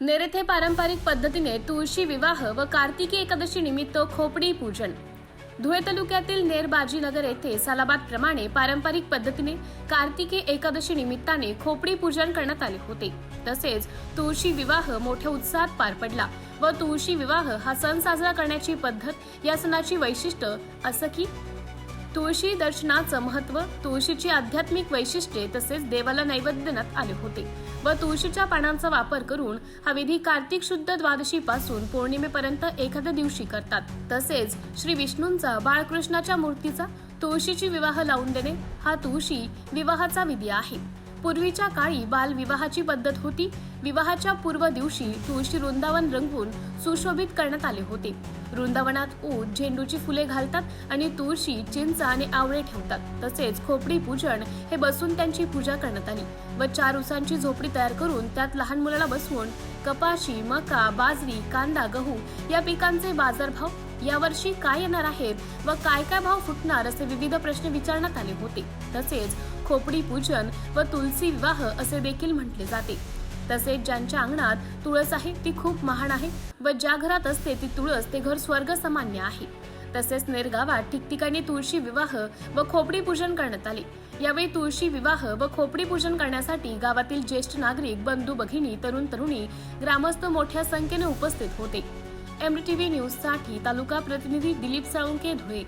नेरेथे पारंपरिक पद्धतीने तुळशी विवाह व कार्तिकी एकादशी निमित्त खोपडी पूजन. धुळे तालुक्यातील नेरबाजीनगर येथे सालाबाद प्रमाणे पारंपरिक पद्धतीने कार्तिकी एकादशी निमित्ताने खोपडी पूजन करण्यात आले होते. तसेच तुळशी विवाह मोठ्या उत्साहात पार पडला व तुळशी विवाह हा सण साजरा करण्याची पद्धत या सणाची वैशिष्ट्य असं की तुळशी दर्शनाचं महत्त्व तुळशीची आध्यात्मिक वैशिष्ट्ये तसेच देवाला नैवेद्य देण्यात आले होते. व तुळशीच्या पानांचा वापर करून हा विधी कार्तिक शुद्ध द्वादशी पासून पौर्णिमेपर्यंत एखाद्या दिवशी करतात. तसेच श्री विष्णूंचा बाळकृष्णाच्या मूर्तीचा तुळशीची विवाह लावून देणे हा तुळशी विवाहाचा विधी आहे. पूर्वीच्या काळी बाल विवाहाची पद्धत होती. विवाहाच्या पूर्व दिवशी तुळशी वृंदावन रंगवून सुशोभित करण्यात आले होते. वृंदावनात ऊस झेंडूची फुले घालतात आणि तुळशी चिंच आणि आवळे ठेवतात. तसेच खोपडी पूजन हे बसून त्यांची पूजा करण्यात आली व चार उसांची झोपडी तयार करून त्यात लहान मुलाला बसवून कपाशी मका बाजरी कांदा गहू या पिकांचे बाजारभाव यावर्षी काय येणार आहेत व काय काय भाव फुटणार असे विविध प्रश्न विचारण्यात आले होते. तसेच खोपडी पूजन व तुलसी विवाह असे देखील म्हटले जाते. तसेच ज्यांच्या अंगणात तुळस आहे ती खूप महान आहे व ज्या घरात असते ती तुळस ते घर स्वर्ग सामान्य आहे. तसेच नेरगावात ठिकठिकाणी तुळशी विवाह व खोपडी पूजन करण्यात आले. यावेळी तुळशी विवाह व खोपडी पूजन करण्यासाठी गावातील ज्येष्ठ नागरिक बंधू भगिनी तरुण तरुणी ग्रामस्थ मोठ्या संख्येने उपस्थित होते. एमटीव्ही न्यूज साठी तालुका प्रतिनिधी दिलीप साळुंके धुळे